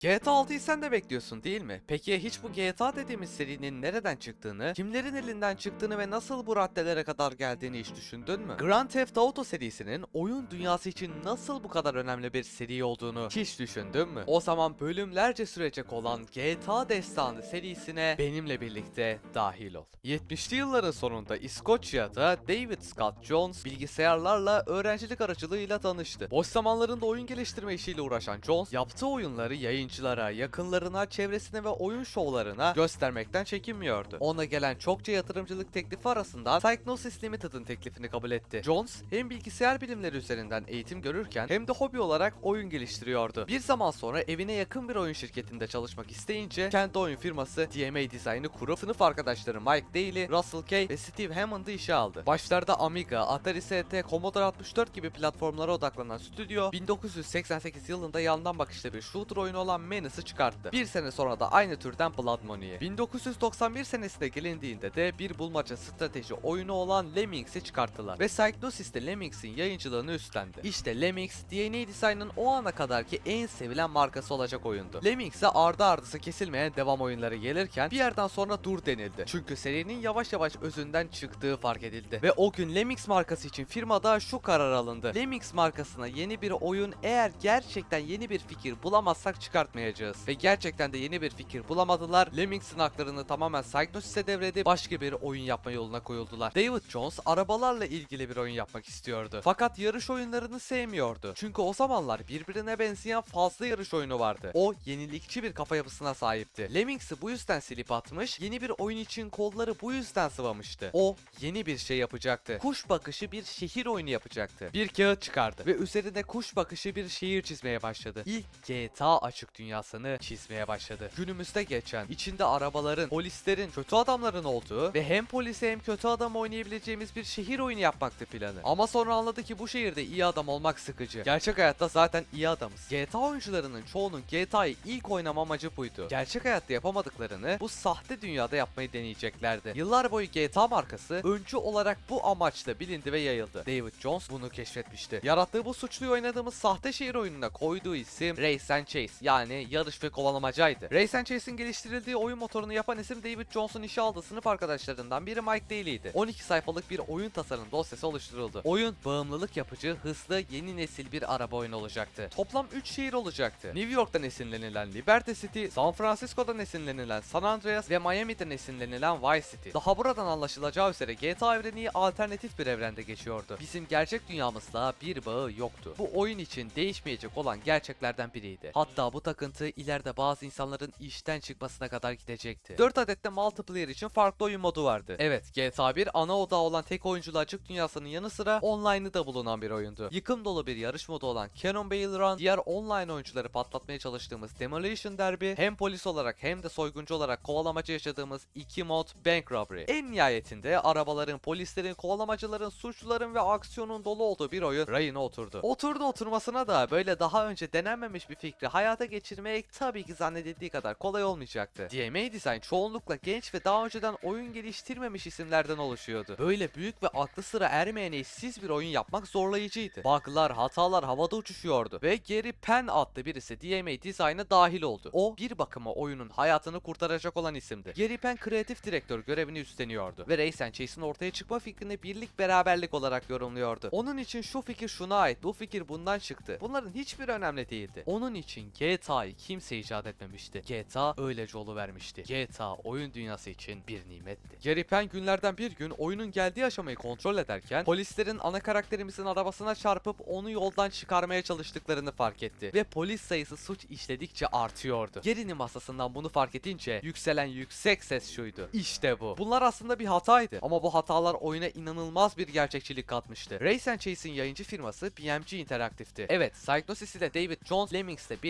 GTA 6'yı sen de bekliyorsun değil mi? Peki hiç bu GTA dediğimiz serinin nereden çıktığını, kimlerin elinden çıktığını ve nasıl bu raddelere kadar geldiğini hiç düşündün mü? Grand Theft Auto serisinin oyun dünyası için nasıl bu kadar önemli bir seri olduğunu hiç düşündün mü? O zaman bölümlerce sürecek olan GTA Destanı serisine benimle birlikte dahil ol. 70'li yılların sonunda İskoçya'da David Scott Jones bilgisayarlarla öğrencilik aracılığıyla tanıştı. Boş zamanlarında oyun geliştirme işiyle uğraşan Jones yaptığı oyunları yayıncılara, yakınlarına, çevresine ve oyun şovlarına göstermekten çekinmiyordu. Ona gelen çokça yatırımcılık teklifi arasından Psygnosis Limited'ın teklifini kabul etti. Jones hem bilgisayar bilimleri üzerinden eğitim görürken hem de hobi olarak oyun geliştiriyordu. Bir zaman sonra evine yakın bir oyun şirketinde çalışmak isteyince kendi oyun firması DMA Design'ı kurup sınıf arkadaşları Mike Daly, Russell Kay ve Steve Hammond'ı işe aldı. Başlarda Amiga, Atari ST, Commodore 64 gibi platformlara odaklanan stüdyo 1988 yılında yandan bakışlı bir shooter oyunu olan Menace'ı çıkarttı. Bir sene sonra da aynı türden Blood Money'i. 1991 senesine gelindiğinde de bir bulmaca strateji oyunu olan Lemmings'i çıkarttılar ve Psygnosis de Lemmings'in yayıncılığını üstlendi. İşte Lemmings, DNA Design'ın o ana kadarki en sevilen markası olacak oyundu. Lemmings'e ardı ardısı kesilmeyen devam oyunları gelirken bir yerden sonra dur denildi. Çünkü serinin yavaş yavaş özünden çıktığı fark edildi. Ve o gün Lemmings markası için firmada şu karar alındı. Lemmings markasına yeni bir oyun eğer gerçekten yeni bir fikir bulamazsak çıkartmayacağız. Ve gerçekten de yeni bir fikir bulamadılar. Lemmings'in haklarını tamamen Psygnosis'e devredip başka bir oyun yapma yoluna koyuldular. David Jones arabalarla ilgili bir oyun yapmak istiyordu. Fakat yarış oyunlarını sevmiyordu. Çünkü o zamanlar birbirine benzeyen fazla yarış oyunu vardı. O yenilikçi bir kafa yapısına sahipti. Lemmings'i bu yüzden silip atmış, yeni bir oyun için kolları bu yüzden sıvamıştı. O yeni bir şey yapacaktı. Kuş bakışı bir şehir oyunu yapacaktı. Bir kağıt çıkardı ve üzerine kuş bakışı bir şehir çizmeye başladı. İlk GTA açık dünyasını çizmeye başladı. Günümüzde geçen, içinde arabaların, polislerin, kötü adamların olduğu ve hem polise hem kötü adam oynayabileceğimiz bir şehir oyunu yapmaktı planı. Ama sonra anladı ki bu şehirde iyi adam olmak sıkıcı. Gerçek hayatta zaten iyi adamız. GTA oyuncularının çoğunun GTA'yı ilk oynama amacı buydu. Gerçek hayatta yapamadıklarını bu sahte dünyada yapmayı deneyeceklerdi. Yıllar boyu GTA markası öncü olarak bu amaçla bilindi ve yayıldı. David Jones bunu keşfetmişti. Yarattığı bu suçluyu oynadığımız sahte şehir oyununa koyduğu isim Race and Chase yani yarış ve kovalamacaydı. Race Chase'in geliştirildiği oyun motorunu yapan isim David Jones'un işe aldığı sınıf arkadaşlarından biri Mike Daly'ydi. 12 sayfalık bir oyun tasarım dosyası oluşturuldu. Oyun bağımlılık yapıcı, hızlı, yeni nesil bir araba oyunu olacaktı. Toplam 3 şehir olacaktı. New York'tan esinlenilen Liberty City, San Francisco'dan esinlenilen San Andreas ve Miami'den esinlenilen Vice City. Daha buradan anlaşılacağı üzere GTA evreni alternatif bir evrende geçiyordu. Bizim gerçek dünyamızla bir bağı yoktu. Bu oyun için değişmeyecek olan gerçeklerden biriydi. Hatta bu takıntı ileride bazı insanların işten çıkmasına kadar gidecekti. 4 adet de multiplayer için farklı oyun modu vardı. Evet GTA 1 ana odağı olan tek oyunculu açık dünyasının yanı sıra online'ı da bulunan bir oyundu. Yıkım dolu bir yarış modu olan Cannonball Run, diğer online oyuncuları patlatmaya çalıştığımız Demolition Derby, hem polis olarak hem de soyguncu olarak kovalamacı yaşadığımız iki mod Bank Robbery. En nihayetinde arabaların, polislerin, kovalamacıların, suçluların ve aksiyonun dolu olduğu bir oyun rayına oturdu. Oturdu oturmasına da böyle daha önce denenmemiş bir fikri hayata geçirmek tabii ki zannedildiği kadar kolay olmayacaktı. DMA Design çoğunlukla genç ve daha önceden oyun geliştirmemiş isimlerden oluşuyordu. Böyle büyük ve aklı sıra ermeyen eşsiz bir oyun yapmak zorlayıcıydı. Bug'lar, hatalar havada uçuşuyordu ve Gary Penn adlı birisi DMA Design'a dahil oldu. O bir bakıma oyunun hayatını kurtaracak olan isimdi. Gary Penn kreatif direktör görevini üstleniyordu ve Race Chase'in ortaya çıkma fikrini birlik beraberlik olarak yorumluyordu. Onun için şu fikir şuna ait, bu fikir bundan çıktı. Bunların hiçbir önemli değildi. Onun için GTA'yı kimse icat etmemişti. GTA öylece vermişti. GTA oyun dünyası için bir nimetti. Gary Penn günlerden bir gün oyunun geldiği aşamayı kontrol ederken polislerin ana karakterimizin arabasına çarpıp onu yoldan çıkarmaya çalıştıklarını fark etti ve polis sayısı suç işledikçe artıyordu. Gary'nin masasından bunu fark edince yükselen yüksek ses şuydu. İşte bu. Bunlar aslında bir hataydı ama bu hatalar oyuna inanılmaz bir gerçekçilik katmıştı. Race Chase'in yayıncı firması BMG Interactive'ti. Evet, Psygnosis ile David Jones Lemmings ile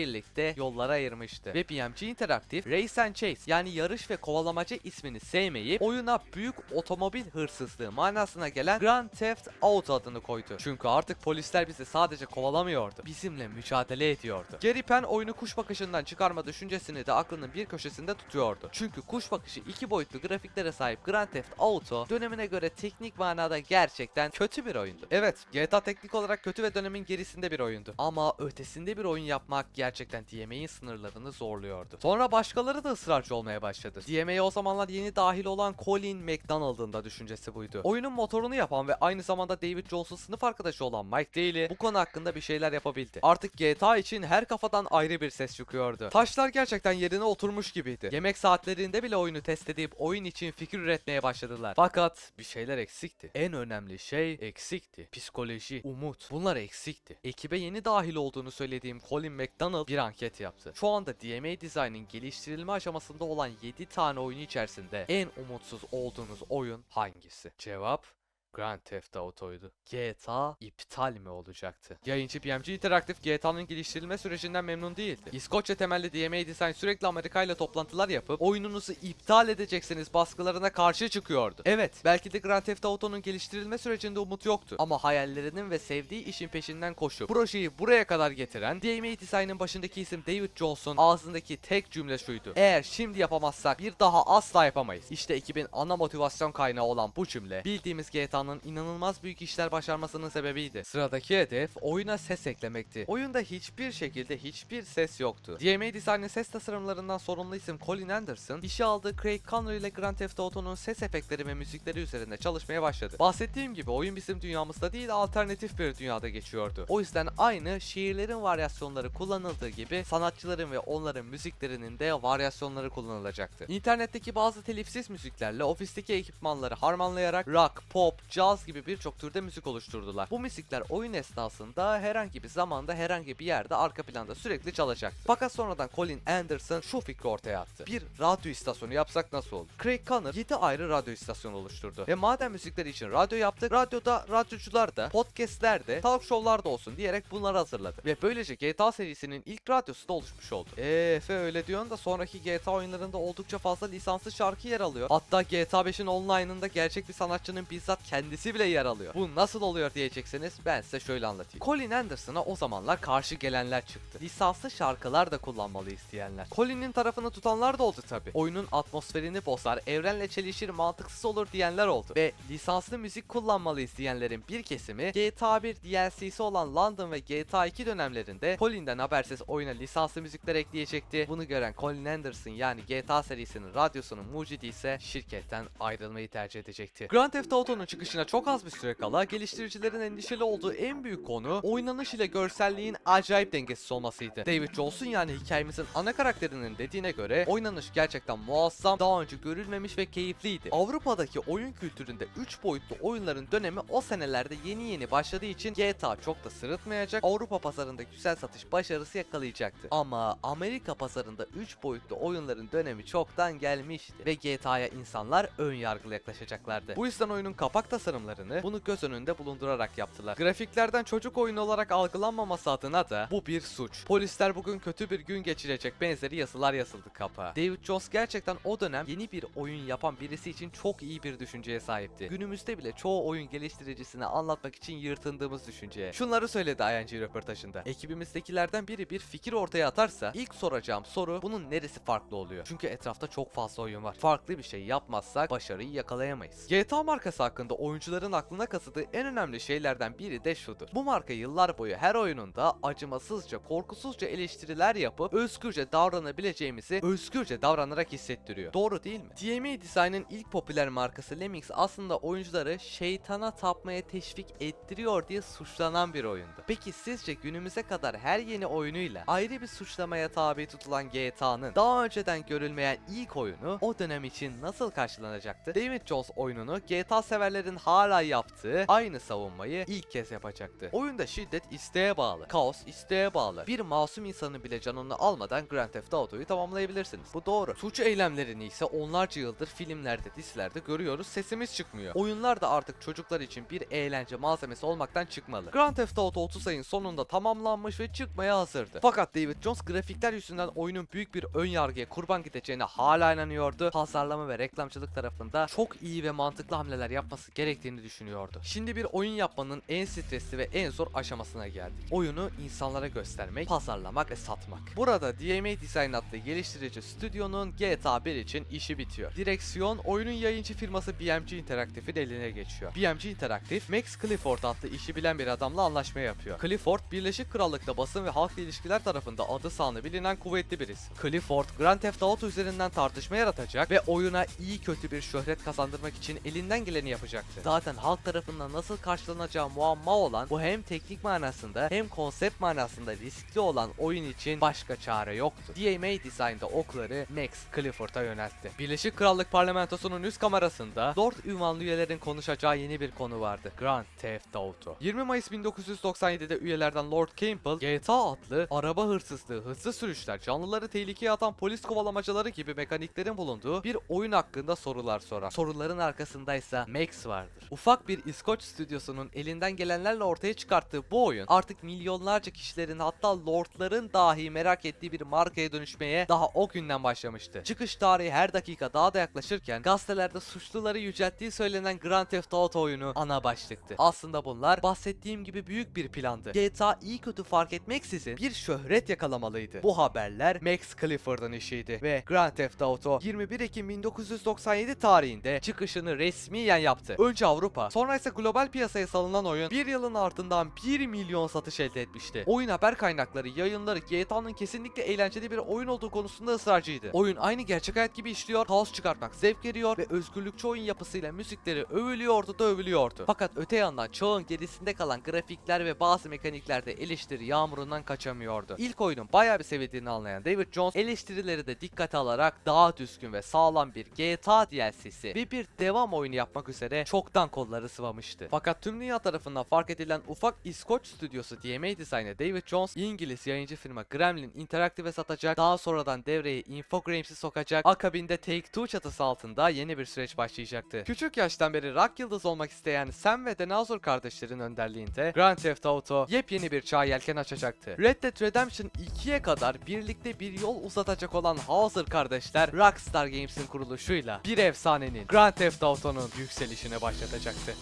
yollara ayırmıştı. Ve BMG Interactive Race and Chase yani yarış ve kovalamacı ismini sevmeyip oyuna büyük otomobil hırsızlığı manasına gelen Grand Theft Auto adını koydu. Çünkü artık polisler bizi sadece kovalamıyordu. Bizimle mücadele ediyordu. Gary Penn oyunu kuş bakışından çıkarma düşüncesini de aklının bir köşesinde tutuyordu. Çünkü kuş bakışı iki boyutlu grafiklere sahip Grand Theft Auto dönemine göre teknik manada gerçekten kötü bir oyundu. Evet, GTA teknik olarak kötü ve dönemin gerisinde bir oyundu. Ama ötesinde bir oyun yapmak gerçekten DMA'in sınırlarını zorluyordu. Sonra başkaları da ısrarcı olmaya başladı. DMA'ye o zamanlar yeni dahil olan Colin McDonald'ın da düşüncesi buydu. Oyunun motorunu yapan ve aynı zamanda David Jones'un sınıf arkadaşı olan Mike Daly bu konu hakkında bir şeyler yapabildi. Artık GTA için her kafadan ayrı bir ses çıkıyordu. Taşlar gerçekten yerine oturmuş gibiydi. Yemek saatlerinde bile oyunu test edip oyun için fikir üretmeye başladılar. Fakat bir şeyler eksikti. En önemli şey eksikti. Psikoloji, umut. Bunlar eksikti. Ekibe yeni dahil olduğunu söylediğim Colin McDonald bir anket yaptı. Şu anda DMA Design'in geliştirilme aşamasında olan 7 tane oyun içerisinde en umutsuz olduğunuz oyun hangisi? Cevap Grand Theft Auto'ydu. GTA iptal mi olacaktı? Yayıncı BMG Interactive GTA'nın geliştirilme sürecinden memnun değildi. İskoçya temelli DMA Design sürekli Amerika ile toplantılar yapıp oyununuzu iptal edeceksiniz baskılarına karşı çıkıyordu. Evet, belki de Grand Theft Auto'nun geliştirilme sürecinde umut yoktu. Ama hayallerinin ve sevdiği işin peşinden koşup projeyi buraya kadar getiren DMA Design'ın başındaki isim David Jones'un ağzındaki tek cümle şuydu. Eğer şimdi yapamazsak bir daha asla yapamayız. İşte ekibin ana motivasyon kaynağı olan bu cümle bildiğimiz GTA'nın inanılmaz büyük işler başarmasının sebebiydi. Sıradaki hedef oyuna ses eklemekti. Oyunda hiçbir şekilde hiçbir ses yoktu. DMA Design'ın ses tasarımlarından sorumlu isim Colin Anderson, işe aldığı Craig Connor ile Grand Theft Auto'nun ses efektleri ve müzikleri üzerinde çalışmaya başladı. Bahsettiğim gibi oyun bizim dünyamızda değil alternatif bir dünyada geçiyordu. O yüzden aynı şiirlerin varyasyonları kullanıldığı gibi sanatçıların ve onların müziklerinin de varyasyonları kullanılacaktı. İnternetteki bazı telifsiz müziklerle ofisteki ekipmanları harmanlayarak rock, pop, caz gibi birçok türde müzik oluşturdular. Bu müzikler oyun esnasında herhangi bir zamanda herhangi bir yerde arka planda sürekli çalacaktı. Fakat sonradan Colin Anderson şu fikri ortaya attı. Bir radyo istasyonu yapsak nasıl olur? Craig Connor 7 ayrı radyo istasyonu oluşturdu. Ve madem müzikleri için radyo yaptık, radyoda radyocular da, podcastler de, talk show'lar da olsun diyerek bunları hazırladı. Ve böylece GTA serisinin ilk radyosu da oluşmuş oldu. Eee öyle diyorsun da sonraki GTA oyunlarında oldukça fazla lisanslı şarkı yer alıyor. Hatta GTA 5'in online'ında gerçek bir sanatçının bizzat kendisi bile yer alıyor. Bu nasıl oluyor diyeceksiniz ben size şöyle anlatayım. Colin Anderson'a o zamanlar karşı gelenler çıktı. Lisanslı şarkılar da kullanmalı isteyenler. Colin'in tarafını tutanlar da oldu tabi. Oyunun atmosferini bozar, evrenle çelişir, mantıksız olur diyenler oldu. Ve lisanslı müzik kullanmalı isteyenlerin bir kesimi GTA 1 DLC'si olan London ve GTA 2 dönemlerinde Colin'den habersiz oyuna lisanslı müzikler ekleyecekti. Bunu gören Colin Anderson yani GTA serisinin radyosunun mucidi ise şirketten ayrılmayı tercih edecekti. Grand Theft Auto'nun çıkışına çok az bir süre kala geliştiricilerin endişeli olduğu en büyük konu oynanış ile görselliğin acayip dengesiz olmasıydı. David Jones'un yani hikayemizin ana karakterinin dediğine göre oynanış gerçekten muazzam, daha önce görülmemiş ve keyifliydi. Avrupa'daki oyun kültüründe 3 boyutlu oyunların dönemi o senelerde yeni yeni başladığı için GTA çok da sırıtmayacak, Avrupa pazarında güzel satış başarısı yakalayacaktı. Ama Amerika pazarında 3 boyutlu oyunların dönemi çoktan gelmişti ve GTA'ya insanlar ön yargılı yaklaşacaklardı. Bu yüzden oyunun kapak tasarımlarını bunu göz önünde bulundurarak yaptılar. Grafiklerden çocuk oyunu olarak algılanmaması adına da bu bir suç. Polisler bugün kötü bir gün geçirecek benzeri yazılar yazıldı kapağa. David Jones gerçekten o dönem yeni bir oyun yapan birisi için çok iyi bir düşünceye sahipti. Günümüzde bile çoğu oyun geliştiricisine anlatmak için yırtındığımız düşünceye. Şunları söyledi ING röportajında. Ekibimizdekilerden biri bir fikir ortaya atarsa ilk soracağım soru bunun neresi farklı oluyor? Çünkü etrafta çok fazla oyun var. Farklı bir şey yapmazsak başarıyı yakalayamayız. GTA markası hakkında oyuncuların aklına kazıdığı en önemli şeylerden biri de şudur. Bu marka yıllar boyu her oyununda acımasızca, korkusuzca eleştiriler yapıp özgürce davranabileceğimizi özgürce davranarak hissettiriyor. Doğru değil mi? DMA Design'ın ilk popüler markası Lemmings aslında oyuncuları şeytana tapmaya teşvik ettiriyor diye suçlanan bir oyundu. Peki sizce günümüze kadar her yeni oyunuyla ayrı bir suçlamaya tabi tutulan GTA'nın daha önceden görülmeyen ilk oyunu o dönem için nasıl karşılanacaktı? David Jones oyununu GTA severlerin hala yaptığı aynı savunmayı ilk kez yapacaktı. Oyunda şiddet isteğe bağlı, kaos isteğe bağlı. Bir masum insanı bile canını almadan Grand Theft Auto'yu tamamlayabilirsiniz. Bu doğru. Suç eylemlerini ise onlarca yıldır filmlerde, dizilerde görüyoruz. Sesimiz çıkmıyor. Oyunlar da artık çocuklar için bir eğlence malzemesi olmaktan çıkmalı. Grand Theft Auto 30 ayın sonunda tamamlanmış ve çıkmaya hazırdı. Fakat David Jones grafikler yüzünden oyunun büyük bir ön yargıya kurban gideceğine hala inanıyordu. Pazarlama ve reklamcılık tarafında çok iyi ve mantıklı hamleler yapması gerektiğini düşünüyordu. Şimdi bir oyun yapmanın en stresli ve en zor aşamasına geldik. Oyunu insanlara göstermek, pazarlamak ve satmak. Burada DMA Design adlı geliştirici stüdyonun GTA 1 için işi bitiyor. Direksiyon oyunun yayıncı firması BMG Interactive'in eline geçiyor. BMG Interactive, Max Clifford adlı işi bilen bir adamla anlaşma yapıyor. Clifford, Birleşik Krallık'ta basın ve halkla ilişkiler tarafında adı sanı bilinen kuvvetli bir. Clifford, Grand Theft Auto üzerinden tartışma yaratacak ve oyuna iyi kötü bir şöhret kazandırmak için elinden geleni yapacaktı. Zaten halk tarafından nasıl karşılanacağı muamma olan bu hem teknik manasında hem konsept manasında riskli olan oyun için başka çare yoktu. DMA Design'da okları Max Clifford'a yöneltti. Birleşik Krallık Parlamentosu'nun üst kamerasında Lord ünvanlı üyelerin konuşacağı yeni bir konu vardı. Grand Theft Auto. 20 Mayıs 1997'de üyelerden Lord Campbell, GTA adlı araba hırsızlığı, hızlı sürüşler, canlıları tehlikeye atan polis kovalamacaları gibi mekaniklerin bulunduğu bir oyun hakkında sorular sorar. Soruların arkasındaysa Max vardır. Ufak bir İskoç stüdyosunun elinden gelenlerle ortaya çıkarttığı bu oyun artık milyonlarca kişilerin hatta lordların dahi merak ettiği bir markaya dönüşmeye daha o günden başlamıştı. Çıkış tarihi her dakika daha da yaklaşırken gazetelerde suçluları yücelttiği söylenen Grand Theft Auto oyunu ana başlıktı. Aslında bunlar bahsettiğim gibi büyük bir plandı. GTA iyi kötü fark etmeksizin bir şöhret yakalamalıydı. Bu haberler Max Clifford'ın işiydi ve Grand Theft Auto 21 Ekim 1997 tarihinde çıkışını resmiyen yaptı. Önce Avrupa, sonra ise global piyasaya salınan oyun bir yılın ardından 1 milyon satış elde etmişti. Oyun haber kaynakları, yayınları GTA'nın kesinlikle eğlenceli bir oyun olduğu konusunda ısrarcıydı. Oyun aynı gerçek hayat gibi işliyor, kaos çıkartmak zevk veriyor ve özgürlükçü oyun yapısıyla müzikleri övülüyordu da övülüyordu. Fakat öte yandan çağın gerisinde kalan grafikler ve bazı mekaniklerde eleştiri yağmurundan kaçamıyordu. İlk oyunun bayağı bir sevildiğini anlayan David Jones eleştirileri de dikkate alarak daha düzgün ve sağlam bir GTA DLC'si ve bir devam oyunu yapmak üzere çoktan kolları sıvamıştı. Fakat tüm dünya tarafından fark edilen ufak İskoç stüdyosu DMA Design'e David Jones İngiliz yayıncı firma Gremlin Interactive'e satacak, daha sonradan devreye Infogrames'i sokacak, akabinde Take-Two çatısı altında yeni bir süreç başlayacaktı. Küçük yaştan beri rock yıldız olmak isteyen Sam ve Denazur kardeşlerin önderliğinde Grand Theft Auto yepyeni bir çağ yelken açacaktı. Red Dead Redemption 2'ye kadar birlikte bir yol uzatacak olan Hauser kardeşler Rockstar Games'in kuruluşuyla bir efsanenin Grand Theft Auto'nun yükselişini başlatacaktı.